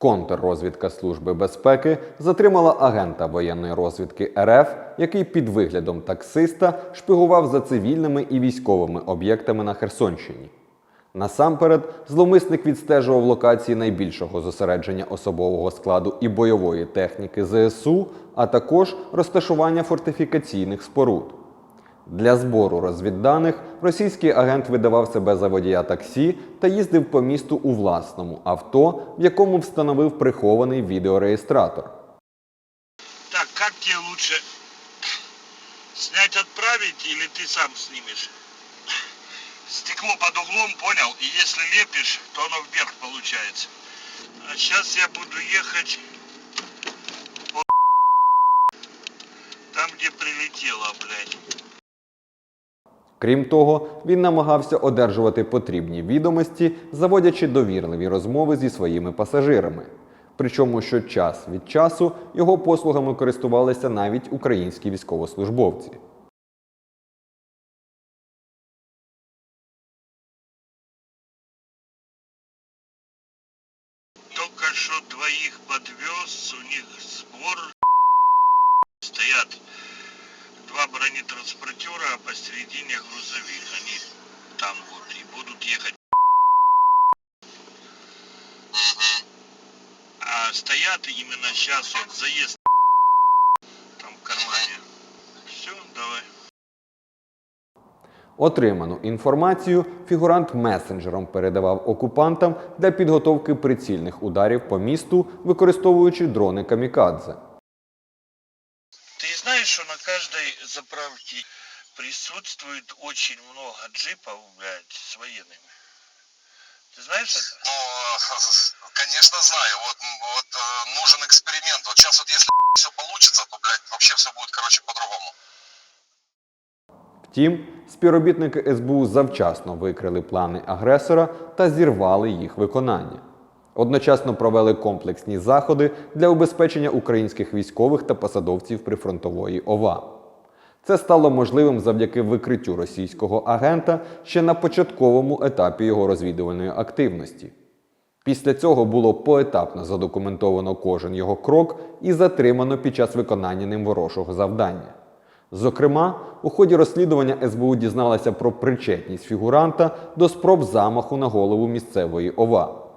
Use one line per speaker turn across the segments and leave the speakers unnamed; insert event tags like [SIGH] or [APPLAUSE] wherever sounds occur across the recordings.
Контррозвідка Служби безпеки затримала агента воєнної розвідки РФ, який під виглядом таксиста шпигував за цивільними і військовими об'єктами на Херсонщині. Насамперед, зловмисник відстежував локації найбільшого зосередження особового складу і бойової техніки ЗСУ, а також розташування фортифікаційних споруд. Для збору розвідданих російський агент видавав себе за водія таксі та їздив по місту у власному авто, в якому встановив прихований відеореєстратор.
Так, как тебе лучше? Снять, отправить или ты сам снимешь? Стекло под углом, понял? И если лепишь, то оно вверх получается. А сейчас я буду по там, где прилетело, блядь.
Крім того, він намагався одержувати потрібні відомості, заводячи довірливі розмови зі своїми пасажирами. Причому що час від часу його послугами користувалися навіть українські військовослужбовці.
Только что двоих подвез, у них сбор. Стоят два бронетранспортера, а посередине грузовик. Они там вот и будут ехать. А стоят именно сейчас вот заезд там в кармане. Все, давай.
Отриману інформацію фігурант месенджером передавав окупантам для підготовки прицільних ударів по місту, використовуючи дрони камікадзе
Ты знаешь, что на каждой заправке присутствует очень много джипов, блядь, с военными? Ты знаешь это?
Ну, [LAUGHS] конечно, знаю. Вот, м, вот э, нужен эксперимент. Вот сейчас вот если [LAUGHS] все получится, то, блядь, вообще все будет, короче, по-другому.
Втім, співробітники СБУ завчасно викрили плани агресора та зірвали їх виконання. Одночасно провели комплексні заходи для убезпечення українських військових та посадовців прифронтової ОВА. Це стало можливим завдяки викриттю російського агента ще на початковому етапі його розвідувальної активності. Після цього було поетапно задокументовано кожен його крок і затримано під час виконання ним ворожого завдання. Зокрема, у ході розслідування СБУ дізналася про причетність фігуранта до спроб замаху на голову місцевої ОВА.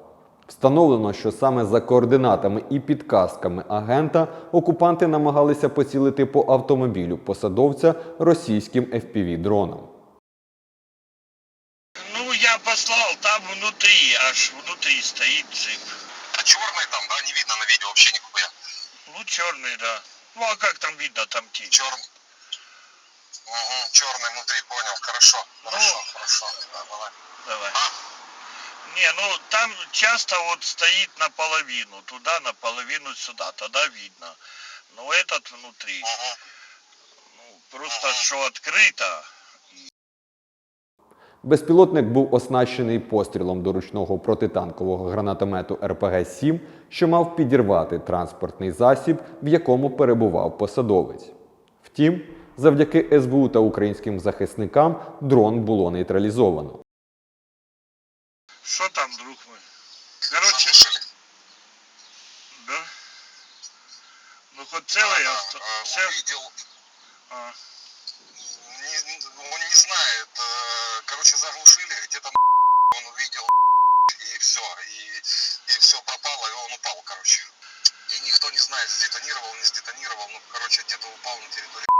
Встановлено, що саме за координатами і підказками агента окупанти намагалися поцілити по автомобілю посадовця російським FPV-дроном.
Ну, я послал, там внутри, аж внутри стоит джип.
А черный там, да, не видно на видео вообще нихуя.
Ну, черный, да. Ну, а как там видно, там тень?
Черный. Угу, черный внутри, понял. Хорошо, хорошо,
Ну.
хорошо. Да, давай.
Давай.
А?
Не, ну там часто вот стоит наполовину, туда наполовину сюда, тогда видно. Но этот внутри,
Угу.
ну, просто что открыто.
Безпілотник був оснащений пострілом до ручного протитанкового гранатомету РПГ-7, що мав підірвати транспортний засіб, в якому перебував посадовець. Втім, завдяки СБУ та українським захисникам дрон було нейтралізовано.
Что там, друг мой? Короче,
Заслушали?
да? Ну хоть целый
Да,
авто.
э,
цел-
увидел,
а,
не, он не знает, короче, заглушили, где-то [LAUGHS] он увидел [LAUGHS] и все, и, и все пропало, и он упал, короче. И никто не знает, сдетонировал, не сдетонировал, ну, короче, где-то упал на территории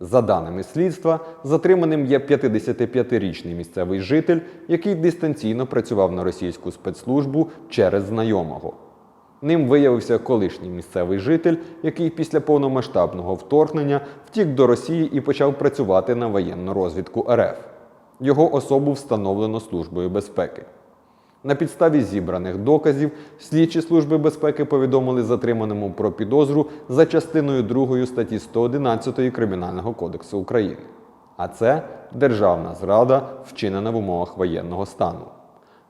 За даними слідства, затриманим є 55-річний місцевий житель, який дистанційно працював на російську спецслужбу через знайомого. Ним виявився колишній місцевий житель, який після повномасштабного вторгнення втік до Росії і почав працювати на воєнну розвідку РФ. Його особу встановлено Службою безпеки. На підставі зібраних доказів слідчі служби безпеки повідомили затриманому про підозру за частиною 2 статті 111 Кримінального кодексу України. А це державна зрада, вчинена в умовах воєнного стану.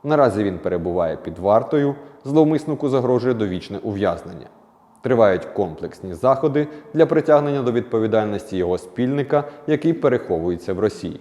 Наразі він перебуває під вартою, зловмиснику загрожує довічне ув'язнення. Тривають комплексні заходи для притягнення до відповідальності його спільника, який переховується в Росії.